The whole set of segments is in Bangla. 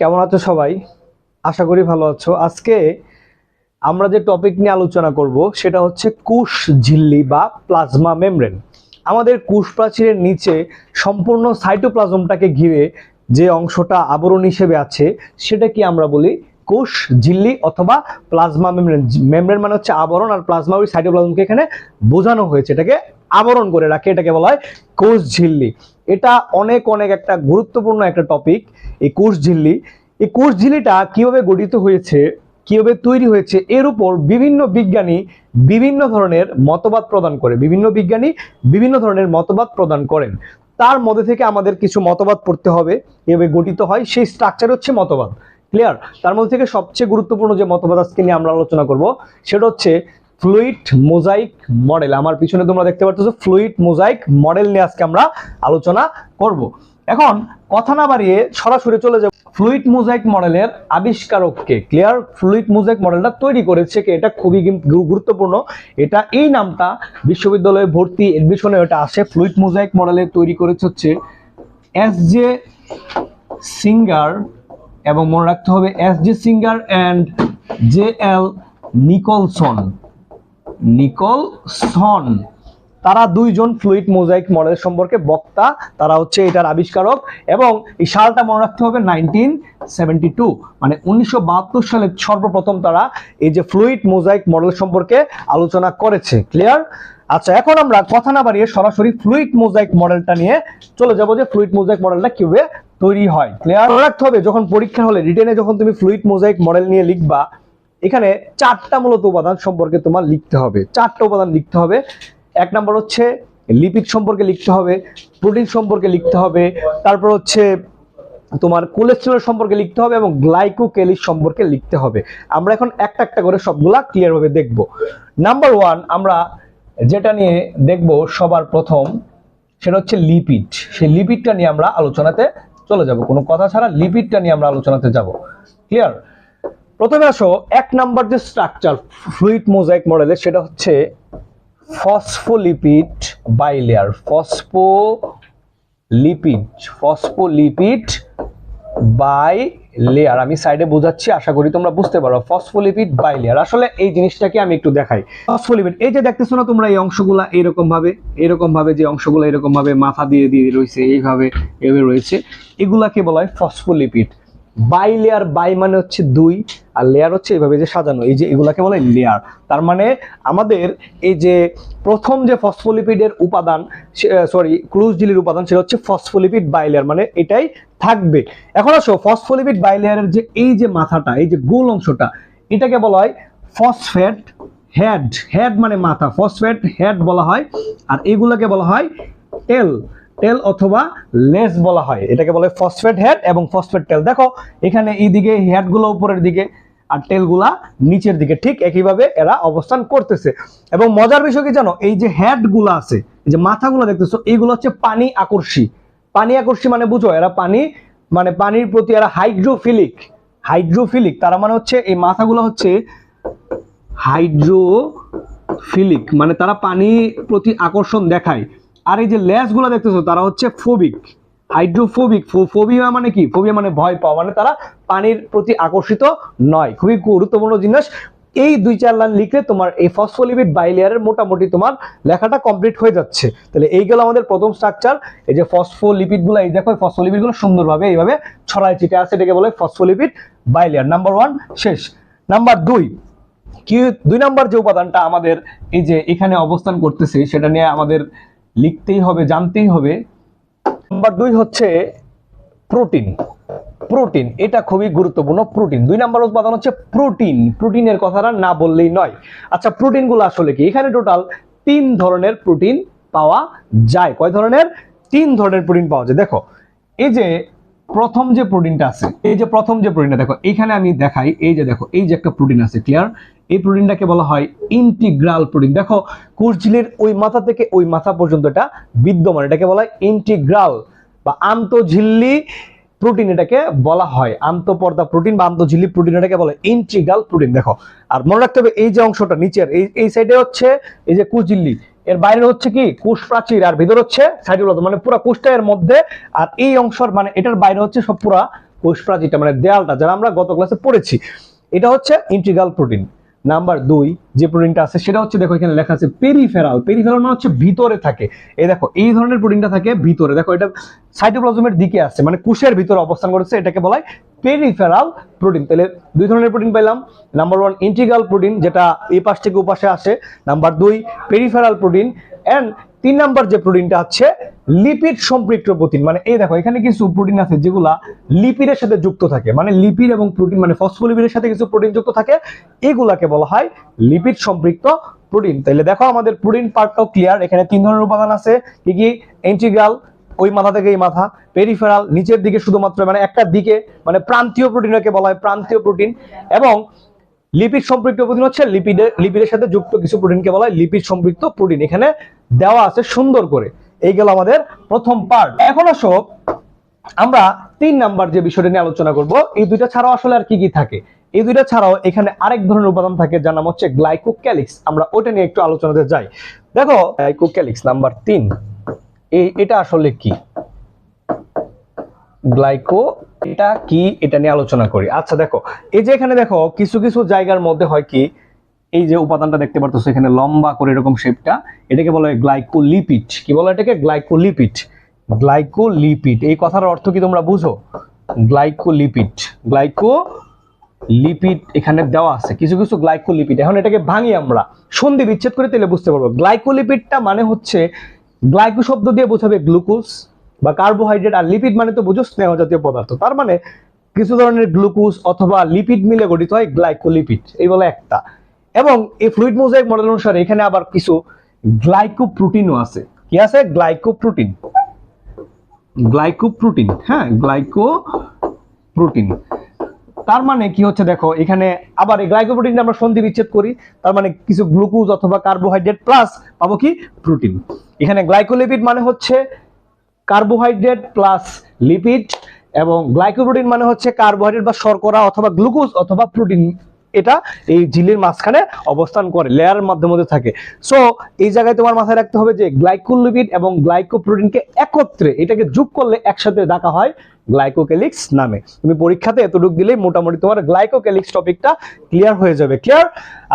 কেমন আছো সবাই? আশা করি ভালো আছো। আজকে আমরা যে টপিক নিয়ে আলোচনা করব, সেটা হচ্ছে কুশ ঝিল্লি বা প্লাজমা মেমব্রেন আমাদের কুশ প্রাচীরের নিচে সম্পূর্ণ সাইটোপ্লাজমটাকে ঘিরে যে অংশটা আবরণ হিসেবে আছে, সেটা কি আমরা বলি কোষ ঝিল্লি অথবা প্লাজমা মেমব্রেন মেমব্রেন মানে হচ্ছে আবরণ আর প্লাজমা ওই সাইটোপ্লাজমকে এখানে বোঝানো হয়েছে। এটাকে আবরণ করে রাখে, এটাকে বলা হয় কোষ ঝিল্লি। এটা অনেক অনেক একটা গুরুত্বপূর্ণ একটা টপিক এই কোষ ঝিল্লি। এই কোষ ঝিল্লিটা কীভাবে গঠিত হয়েছে, কীভাবে তৈরি হয়েছে, এর উপর বিভিন্ন বিজ্ঞানী বিভিন্ন ধরনের মতবাদ প্রদান করে, বিভিন্ন বিজ্ঞানী বিভিন্ন ধরনের মতবাদ প্রদান করেন। তার মধ্যে থেকে আমাদের কিছু মতবাদ পড়তে হবে এভাবে গঠিত হয়, সেই স্ট্রাকচার হচ্ছে মতবাদ। ক্লিয়ার তার মধ্যে থেকে সবচেয়ে গুরুত্বপূর্ণ যে মতবাদ আজকে নিয়ে আমরা আলোচনা করব, সেটা হচ্ছে ফ্লুইড মোজাইক মডেল। আমার পিছনে তোমরা দেখতে পাচ্ছ ফ্লুইড মোজাইক মডেল নিয়ে আজকে আমরা আলোচনা করব। এখন কথা না বাড়িয়ে সরাসরি চলে যাব ফ্লুইড মোজাইক মডেলের আবিষ্কারককে। ক্লিয়ার? ফ্লুইড মোজাইক মডেলটা তৈরি করেছে কে? এটা খুবই গুরুত্বপূর্ণ। এটা এই নামটা বিশ্ববিদ্যালয়ে ভর্তি এডমিশনে এটা আসে। ফ্লুইড মোজাইক মডেলে তৈরি করেছে হচ্ছে এস জে সিঙ্গার এবং মনে রাখতে হবে S J Singer and J L Nicolson Nicolson তারা দুইজন ফ্লুইড মোজাইক মডেল সম্পর্কে বক্তা। তারা হচ্ছে এটার আবিষ্কারক এবং এই সালটা মনে রাখতে হবে নাইনটিন সেভেন্টি টু মানে উনিশশো বাহাত্তর সালে সর্বপ্রথম তারা এই যে ফ্লুইড মোজাইক মডেল সম্পর্কে আলোচনা করেছে। ক্লিয়ার? আচ্ছা এখন আমরা কথা না বাড়িয়ে সরাসরি ফ্লুইড মোজাইক মডেলটা নিয়ে চলে যাব যে ফ্লুইড মোজাইক মডেলটা কীভাবে তৈরি হয়। ক্লিয়ার? রাখতে হবে, যখন পরীক্ষা হলে রিটেনে যখন তুমি ফ্লুইড মোজাইক মডেল নিয়ে লিখবা এখানে চারটা মূলত উপাদান সম্পর্কে তোমার লিখতে হবে। চারটা উপাদান লিখতে হবে। এক নম্বর হচ্ছে লিপিড সম্পর্কে লিখতে হবে প্রোটিন সম্পর্কে লিখতে হবে, তারপর হচ্ছে তোমার কোলেস্টেরল সম্পর্কে লিখতে হবে এবং গ্লাইকোকেলিস সম্পর্কে লিখতে হবে। আমরা এখন একটা একটা করে সবগুলা ক্লিয়ার ভাবে দেখব। নাম্বার ওয়ান আমরা যেটা নিয়ে দেখব সবার প্রথম, সেটা হচ্ছে লিপিড সেই লিপিডটা নিয়ে আমরা আলোচনাতে চলে যাব। কোনো কথা ছাড়া লিপিডটা নিয়ে আমরা আলোচনাতে যাব। ক্লিয়ার প্রথমে আসো, এক নাম্বার যে স্ট্রাকচার ফ্লুইড মোজাইক মডেলের সেটা হচ্ছে phospholipid bilayer phospholipid phospholipid bilayer আমি সাইডে বোঝাচ্ছি, আশা করি তোমরা বুঝতে পারো ফসফোলিপিড বাই লেয়ার আসলে এই জিনিসটাকে আমি একটু দেখাই। ফসফোলিপিড এই যে দেখতেছো না তোমরা, এই অংশগুলা এরকম ভাবে এরকম ভাবে যে অংশগুলো এরকম ভাবে মাথা দিয়ে দিয়ে রয়েছে, এইভাবে এভাবে রয়েছে, এগুলাকে বলা হয় ফসফোলিপিড বাই লেয়ার বাই মানে হচ্ছে দুই, আর লেয়ার হচ্ছে এইভাবে যে সাজানো, এই যে এগুলাকে বলে লেয়ার তার মানে আমাদের এই যে প্রথম যে ফসফোলিপিডের উপাদান সরি ক্লুজ জিলির উপাদান, সেটা হচ্ছে ফসফোলিপিড বাই লেয়ার মানে এটাই থাকবে। এখন আসো ফসফোলিপিড বাই লেয়ারের যে এই যে মাথাটা, এই যে গোল অংশটা, এটাকে বলা হয় ফসফেট হেড হেড মানে মাথা ফসফেট হেড বলা হয়, আর এইগুলোকে বলা হয় টেল টেল অথবা লেস বলা হয়। এটাকে বলে ফসফেট হেড এবং ফসফেট টেল দেখো, এখানে এইদিকে হেডগুলো উপরের দিকে আর টেলগুলা নিচের দিকে। ঠিক একইভাবে এরা অবস্থান করতেছে। এবং মজার বিষয় কি জানো? এই যে হেডগুলো আছে যে মাথাগুলো দেখতেছো, এইগুলো হচ্ছে পানি আকর্ষী। পানি আকর্ষী মানে বুঝো, এরা পানি মানে পানির প্রতি এরা হাইড্রোফিলিক হাইড্রোফিলিক তারা মানে হচ্ছে এই মাথাগুলো হচ্ছে হাইড্রোফিলিক মানে তারা পানির প্রতি আকর্ষণ দেখায়। আর এই যে ল্যাসগুলো দেখতেছো, তারা হচ্ছে ফোবিক হাইড্রোফোবিক ফোবিয়া মানে কি? ফোবিয়া মানে ভয় পাওয়া মানে তারা পানির প্রতি আকর্ষিত নয়। খুবই গুরুত্বপূর্ণ জিনিস। এই দুই চার লাইন লিখলে তোমার এই ফসফোলিপিড বাইলেয়ারের মোটামুটি তোমার লেখাটা কমপ্লিট হয়ে যাচ্ছে। তাহলে এইগুলো আমাদের প্রথম স্ট্রাকচার এই যে ফসফোলিপিডগুলো এই দেখো ফসফোলিপিডগুলো সুন্দরভাবে এইভাবে ছড়ায় ছিটে আছে, এটাকে বলে ফসফোলিপিড বাইলেয়ার নাম্বার ওয়ান শেষ। নাম্বার দুই, কি দুই নাম্বার যে উপাদানটা আমাদের এই যে এখানে অবস্থান করতেছে, সেটা নিয়ে আমাদের লিখতেই হবে, জানতেই হবে। নাম্বার দুই হচ্ছে প্রোটিন। প্রোটিন, এটা খুবই গুরুত্বপূর্ণ প্রোটিন। দুই নাম্বার উৎপাদন হচ্ছে প্রোটিন। প্রোটিনের কথাটা না বললেই নয়। আচ্ছা প্রোটিনগুলো আসলে কি? এখানে টোটাল তিন ধরনের প্রোটিন পাওয়া যায়। কয় ধরনের? তিন ধরনের প্রোটিন পাওয়া যায়। দেখো, এই যে প্রথম যে প্রোটিনটা আছে, এই যে প্রথম যে প্রোটিনটা, দেখো এখানে আমি দেখাই, এই যে দেখো, এই যে একটা প্রোটিন আছে ক্লিয়ার এই প্রোটিনটাকে বলা হয় ইন্টিগ্রাল প্রোটিন দেখো কোষঝিলের ওই মাথা থেকে ওই মাথা পর্যন্ত এটা বিদ্যমান, এটাকে বলা হয় ইন্টিগ্রাল বা আন্তঃঝিল্লি প্রোটিন এটাকে বলা হয়। আন্তঃপর্দা প্রোটিন বা আন্তঃঝিল্লি প্রোটিন এটাকে বলে ইন্টিগ্রাল প্রোটিন দেখো, আর মনে রাখতে হবে, এই যে অংশটা নিচের, এই এই সাইডে হচ্ছে এই যে কুচঝিল্লি এর বাইরে হচ্ছে কি? কোষ প্রাচীর, আর ভিতর হচ্ছে সাইটোপ্লাজম মানে পুরো কোষটা এর মধ্যে, আর এই অংশর মানে এটার বাইরে হচ্ছে সব পুরা কোষ প্রাচীরটা মানে দেয়ালটা যারা আমরা গত ক্লাসে পড়েছি। এটা হচ্ছে ইন্টিগ্রাল প্রোটিন নাম্বার দুই, যে প্রোটিনটা আছে, সেটা হচ্ছে দেখো এখানে লেখা আছে পেরিফেরাল পেরিফেরাল মানে হচ্ছে ভিতরে থাকে। এই দেখো, এই ধরনের প্রোটিনটা থাকে ভিতরে। দেখো, এটা সাইটোপ্লাজমের দিকে আছে মানে কোষের ভিতরে অবস্থান করেছে, এটাকে বলা হয় পেরিফেরাল প্রোটিন তাহলে দুই ধরনের প্রোটিন পেলাম নাম্বার ওয়ান ইন্টিগ্রাল প্রোটিন যেটা এই পাশ থেকে ওপাশে আসে। নাম্বার দুই পেরিফেরাল প্রোটিন অ্যান্ড তিন নাম্বার যে প্রোটিনটা হচ্ছে লিপিড সম্পৃক্ত প্রোটিন মানে এই দেখো, এখানে কিছু প্রোটিন আছে যেগুলা লিপিডের সাথে যুক্ত থাকে। মানে লিপিড এবং প্রোটিন মানে ফসফোলিপিডের সাথে কিছু প্রোটিন যুক্ত থাকে। এগুলাকে বলা হয় লিপিড সম্পৃক্ত প্রোটিন তাহলে দেখো আমাদের প্রোটিন পার্টটাও ক্লিয়ার এখানে তিন ধরনের উপাদান আছে। কি কি? ইন্টিগ্রাল ওই মাথা থেকে এই মাথা। পেরিফেরাল নিচের দিকে শুধুমাত্র মানে একটা দিকে মানে প্রান্তীয় প্রোটিনকে বলা হয়, প্রান্তীয় প্রোটিন এবং লিপিড সম্পৃক্ত প্রোটিন হচ্ছে লিপিডে লিপিডের সাথে যুক্ত কিছু প্রোটিনকে বলা হয় লিপিড সম্পৃক্ত প্রোটিন এখানে দেওয়া আছে সুন্দর করে। এই গেল আমাদের প্রথম পার্ট এখন আসো, আমরা তিন নাম্বার যে বিষয়টা নিয়ে আলোচনা করব, এই দুইটা ছাড়াও আসলে আর কি কি থাকে? এই দুইটা ছাড়াও এখানে আরেক ধরনের উপাদান থাকে, যার নাম হচ্ছে গ্লাইকোক্যালিক্স আমরা ওটা নিয়ে একটু আলোচনাতে যাই। দেখো গ্লাইকোক্যালিক্স নাম্বার তিন। এটা আসলে কি? গ্লাইকো, এটা কি? এটা নিয়ে আলোচনা করি। আচ্ছা দেখো, এই যে এখানে দেখো, কিছু কিছু জায়গার মধ্যে হয় কি, এই যে উপাদানটা দেখতে পারতো এখানে লম্বা করে এরকম শেপটা, এটাকে বলা হয় গ্লাইকোলিপিড। কি বলা এটাকে? গ্লাইকোলিপিড। গ্লাইকোলিপিড। এই কথার অর্থ কি তোমরা বুঝো? গ্লাইকোলিপিড। গ্লাইকো লিপিড এখানে দেওয়া আছে। কিছু কিছু গ্লাইকোলিপিড। এখন এটাকে ভাঙি আমরা। সন্ধি বিচ্ছেদ করে তাহলে বুঝতে পারব। গ্লাইকোলিপিডটা মানে হচ্ছে গ্লাইকো শব্দ দিয়ে বোঝাবে গ্লুকোজ বা কার্বোহাইড্রেট আর লিপিড মানে তো বুঝো স্নেহ জাতীয় পদার্থ। তার মানে কিছু ধরনের গ্লুকোজ অথবা লিপিড মিলে গঠিত হয় গ্লাইকোলিপিড। এই বলে একটা। এবং এই ফ্লুইড মোজাইক মডেল অনুসারে এখানে আবার কিছু গ্লাইকোপ্রোটিনও আছে। কি আছে? গ্লাইকোপ্রোটিন। গ্লাইকোপ্রোটিন হ্যাঁ গ্লাইকোপ্রোটিন। তার মানে কি হচ্ছে দেখো, এখানে আবার এই আমরা সন্ধি বিচ্ছেদ করি, তার মানে কিছু গ্লুকোজ অথবা কার্বোহাইড্রেট প্লাস পাবো কি? প্রোটিন এখানে গ্লাইকোলিপিড মানে হচ্ছে কার্বোহাইড্রেট প্লাস লিপিড এবং গ্লাইকোপ্রোটিন মানে হচ্ছে কার্বোহাইড্রেট বা শর্করা অথবা গ্লুকোজ অথবা প্রোটিন এটা এই ঝিলির মাঝখানে অবস্থান করে লেয়ারের মাধ্যমে মধ্যে থাকে। সো এই জায়গায় তোমার মাথায় রাখতে হবে যে গ্লাইকোলিপিড এবং গ্লাইকোপ্রোটিনকে একত্রে এটাকে যোগ করলে একসাথে ডাকা হয় গ্লাইকোক্যালিক্স নামে। তুমি পরীক্ষাতে এতটুকু দিলেই মোটামুটি তোমার গ্লাইকোক্যালিক্স টপিকটা ক্লিয়ার হয়ে যাবে। ক্লিয়ার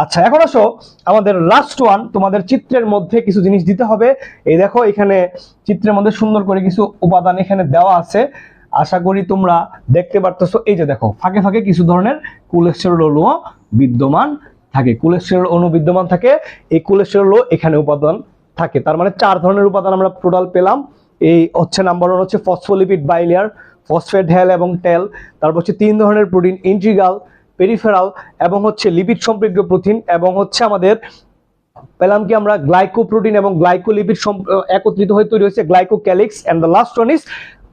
আচ্ছা এখন আসো। আমাদের লাস্ট ওয়ান তোমাদের চিত্রের মধ্যে কিছু জিনিস দিতে হবে। এই দেখো, এখানে চিত্রের মধ্যে সুন্দর করে কিছু উপাদান এখানে দেওয়া আছে। আশা করি তোমরা দেখতে পারতেছো। এই যে দেখো, ফাঁকে ফাঁকে কিছু ধরনের কোলেস্টেরল অণুও বিদ্যমান থাকে। কোলেস্টেরল অণু বিদ্যমান থাকে। এই কোলেস্টেরল এখানে উপাদান থাকে। তার মানে চার ধরনের উপাদান আমরা টোটাল পেলাম। এই হচ্ছে নাম্বার ওয়ান হচ্ছে ফসফোলিপিড বাইলিয়ার ফসফেট হেল এবং টেল, তারপর হচ্ছে তিন ধরনের প্রোটিন ইন্ট্রিগাল পেরিফেরাল এবং হচ্ছে লিপিড সম্পৃক্ত প্রোটিন এবং হচ্ছে আমাদের পেলাম কি আমরা গ্লাইকোপ্রোটিন এবং গ্লাইকোলিপিড একত্রিত হয়ে তৈরি হয়েছে glycocalyx and the last one is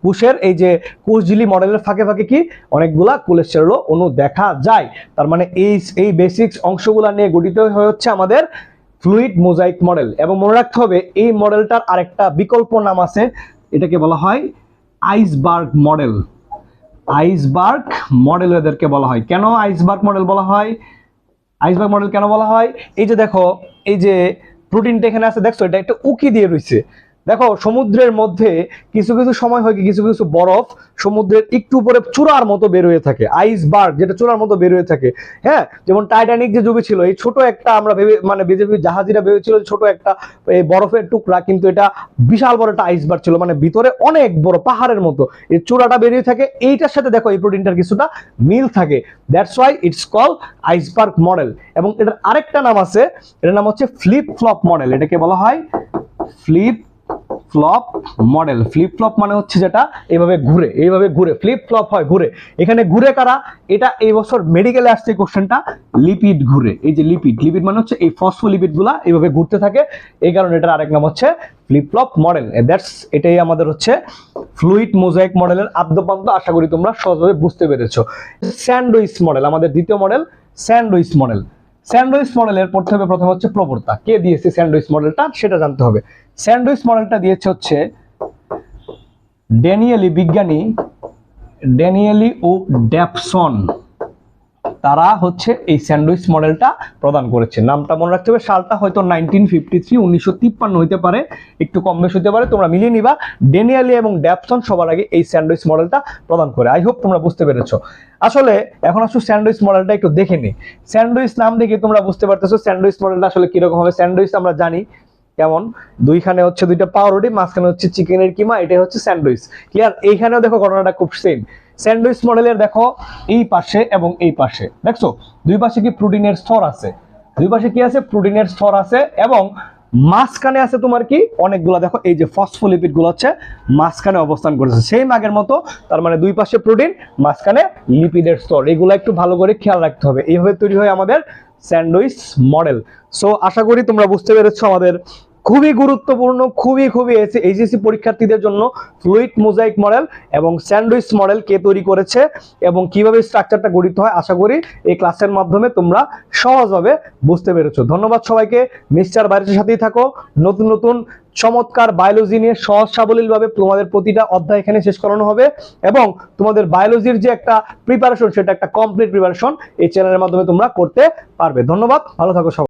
কোষের এই যে কোষঝিলি মডেলের ফাঁকে ফাঁকে কি অনেকগুলা কোলেস্টেরল অণু দেখা যায়। তার মানে এই এই বেসিক্স অংশগুলা নিয়ে গঠিত হয়ে হচ্ছে আমাদের ফ্লুইড মোজাইক মডেল এবং মনে রাখতে হবে এই মডেলটার আরেকটা বিকল্প নাম আছে, এটাকে বলা হয় আইসবার্গ মডেল। আইসবার্গ মডেল এদেরকে বলা হয়। কেন আইসবার্গ মডেল বলা হয়? আইসবার্গ মডেল কেন বলা হয়? এই যে দেখো, এই যে প্রোটিনটা এখানে আছে, দেখছ? এটা একটা উকি দিয়ে রয়েছে দেখো, সমুদ্রের মধ্যে কিছু কিছু সময় হয় কি, কিছু কিছু বরফ সমুদ্রের একটু উপরে চূড়ার মতো বের হয়ে থাকে আইসবার্গ যেটা চূড়ার মতো বের হয়ে থাকে হ্যাঁ? যেমন টাইটানিক যে যুগে ছিল, এই ছোট একটা আমরা ভেবে মানে বিজেপি জাহাজিরা ভেবেছিল ছোট একটা, এই বরফের টুকরা, কিন্তু এটা বিশাল বড় একটা আইসবার্গ ছিল মানে ভিতরে অনেক বড় পাহাড়ের মতো, এই চূড়াটা বেরিয়ে থাকে, এইটার সাথে দেখো এই প্রোটিনটার কিছুটা মিল থাকে that's why it's call iceberg model এবং এটার আরেকটা নাম আছে, এটার নাম হচ্ছে ফ্লিপ ফ্লপ মডেল এটাকে বলা হয় flip flop model. Flip flop মানে হচ্ছে যেটা? এইভাবে ঘুরে এইভাবে ঘুরে। ফ্লিপ ফ্লপ হয় ঘুরে। এখানে ঘুরে কারা? এটা এই বছর মেডিকেলে আসছে কোশ্চেনটা লিপিড ঘুরে। এই যে লিপিড লিপিড মানে হচ্ছে এই ফসফোলিপিডগুলা এইভাবে ঘুরতে থাকে। এই কারণে এটার আরেক নাম হচ্ছে ফ্লিপ ফ্লপ মডেল। দ্যাটস এটাই আমাদের হচ্ছে ফ্লুইড মোজাইক মডেলের আদ্যপান্ত। আশা করি তোমরা সহজভাবে বুঝতে পেরেছ। স্যান্ডউইচ মডেল আমাদের দ্বিতীয় মডেল স্যান্ডউইচ মডেল স্যান্ডউইচ মডেলের পড়তে হবে প্রথম হচ্ছে প্রবর্তা কে দিয়েছে স্যান্ডউইচ মডেলটা? সেটা জানতে হবে। স্যান্ডউইচ মডেলটা দিয়েছে হচ্ছে ড্যানিয়েলি বিজ্ঞানী ড্যানিয়েলি ও ড্যাপসন। তারা হচ্ছে এই স্যান্ডউইচ মডেলটা প্রদান করেছে। নামটা মনে রাখতে হবে, সালটা হয়তো নাইনটিন ফিফটি থ্রি উনিশশো তিপ্পান্ন হইতে পারে, একটু কম বেশ হতে পারে, তোমরা মিলিয়ে নিবা। ডেনিয়ালি এবং ড্যাপসন সবার আগে এই স্যান্ডউইচ মডেলটা প্রদান করে। আই হোপ তোমরা বুঝতে পেরেছ। আসলে, এখন আসলে স্যান্ডউইচ মডেলটা একটু দেখে নি স্যান্ডউইচ নাম দেখে তোমরা বুঝতে পারতেছো স্যান্ডউইচ মডেলটা আসলে কীরকম হবে। স্যান্ডউইচ আমরা জানি কেমন? দুইখানে হচ্ছে দুইটা পাউরুটি, মাঝখানে হচ্ছে চিকেনের কিমা, এটাই হচ্ছে স্যান্ডউইচ। ক্লিয়ার এইখানেও দেখো ঘটনাটা খুব সেম স্যান্ডউইচ মডেলের দেখো, এই পাশে এবং এই পাশে। দেখছ? দুই পাশে কি প্রোটিনের স্তর আছে? দুই পাশে কি আছে? প্রোটিনের স্তর আছে এবং মাঝখানে আছে তোমার কি? অনেকগুলো, দেখো, এই যে ফসফোলিপিডগুলো হচ্ছে, মাঝখানে অবস্থান করেছে। সেই আগের মতো, তার মানে দুই পাশে প্রোটিন, মাঝখানে লিপিডের স্তর। এগুলো একটু ভালো করে খেয়াল রাখতে হবে। এইভাবে তৈরি হয় আমাদের স্যান্ডউইচ মডেল সো আশা করি তোমরা বুঝতে পেরেছ আমাদের খুবই গুরুত্বপূর্ণ, খুবই খুবই এইচএসসি পরীক্ষার্থীদের জন্য ফ্লুইড মোজাইক মডেল এবং স্যান্ডউইচ মডেল কে তৈরি করেছে এবং কীভাবে স্ট্রাকচারটা গঠিত হয় আশা করি এই ক্লাসের মাধ্যমে তোমরা সহজভাবে বুঝতে পেরেছ। ধন্যবাদ সবাইকে। মিস্টার বাইরের সাথেই থাকো। নতুন নতুন চমৎকার বায়োলজি নিয়ে সহজ, সাবলীলভাবে তোমাদের প্রতিটা অধ্যায় এখানে শেষ করানো হবে এবং তোমাদের বায়োলজির যে একটা প্রিপারেশন সেটা একটা কমপ্লিট প্রিপারেশন এই চ্যানেলের মাধ্যমে তোমরা করতে পারবে। ধন্যবাদ। ভালো থাকো সবাই।